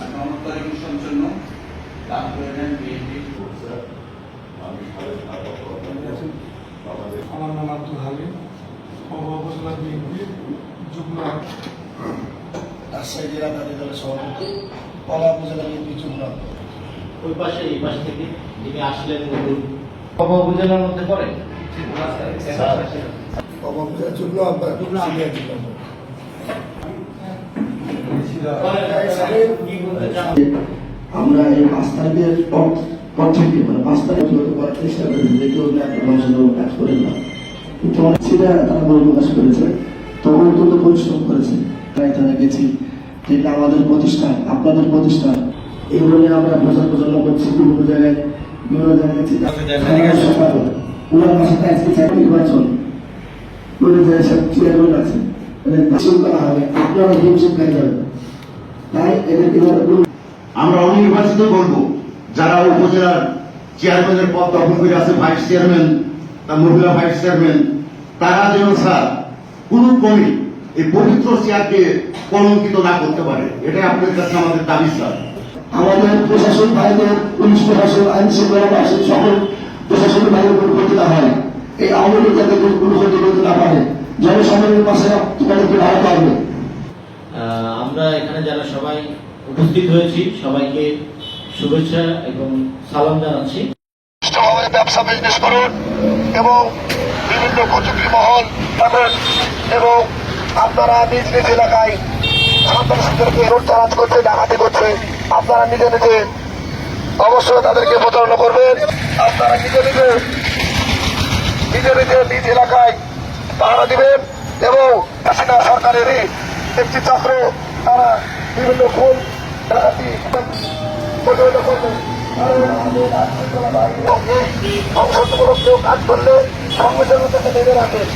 জন্য করে বিএনপি আমার নাম আব্দুল হালিম উপজেলা বিএনপির যুগ্ম রাজশাহী জেলা তাদের দলের সভাপতি কলা উপজেলা বিএনপি যুগ্ম ওই পাশে এই পাশ থেকে যিনি আসলেন কবা উপজেলার মধ্যে পড়ে কলা উপজেলা যুগ্ম সিনিয়র যুগ্ম আহ্বায়ক। আমরা এই পাঁচ তারিখের পর পর থেকে মানে পাঁচ তারিখ করার চেষ্টা করেছি যে কেউ মানুষের কাজ করেন না। কিন্তু অনেক সেটা তারা বলে প্রকাশ করেছে তো অত্যন্ত পরিশ্রম করেছে। তাই তারা গেছি যে আমাদের প্রতিষ্ঠান আপনাদের প্রতিষ্ঠান। এই বলে আমরা প্রচার প্রচারণা করছি বিভিন্ন জায়গায় বিভিন্ন জায়গায় গেছি। ওনার পাশে আজকে নির্বাচন। করে যে সব চেয়ারম্যান আছে মানে আপনারা হিমশিম খাই যাবেন আমরা অনির্বাচিত বলব যারা উপজেলার চেয়ারম্যানের পদ দখল করে আছে ভাইস চেয়ারম্যান বা মহিলা ভাইস চেয়ারম্যান তারা যেন স্যার কোন ক্রমে এই পবিত্র চেয়ারকে কলঙ্কিত না করতে পারে এটাই আপনাদের কাছে আমাদের দাবি স্যার। আমাদের প্রশাসন ভাইদের পুলিশ প্রশাসন আইন শৃঙ্খলা বাহিনী সকল প্রশাসন ভাইদের উপর ক্ষতি না হয়। এই আওয়ামী লীগ যাতে কোনো ক্ষতি করতে না পারে জনসাধারণের পাশে তোমাদেরকে হবে। আহ, আমরা এখানে যারা সবাই উপস্থিত হয়েছি, সবাইকে শুভেচ্ছা এবং সালাম জানাচ্ছি। ব্যবসা বিজনেস করুন এবং বিভিন্ন প্রযুক্তি মহল পাবেন এবং আপনারা নিজ নিজ এলাকায় সন্ত্রাসীদেরকে রোড চালাচ করছে ডাকাতি করছে আপনারা নিজে নিজে অবশ্যই তাদেরকে প্রতারণা করবেন। আপনারা নিজে নিজে নিজে নিজে নিজ এলাকায় পাহারা দিবেন এবং হাসিনা সরকারেরই একটি চক্র তারা বিভিন্ন খুন ডাকাতি প্রতিহত করবেন সংসদমূলক কেউ কাজ করলে সংবিধান নেমে রাখেন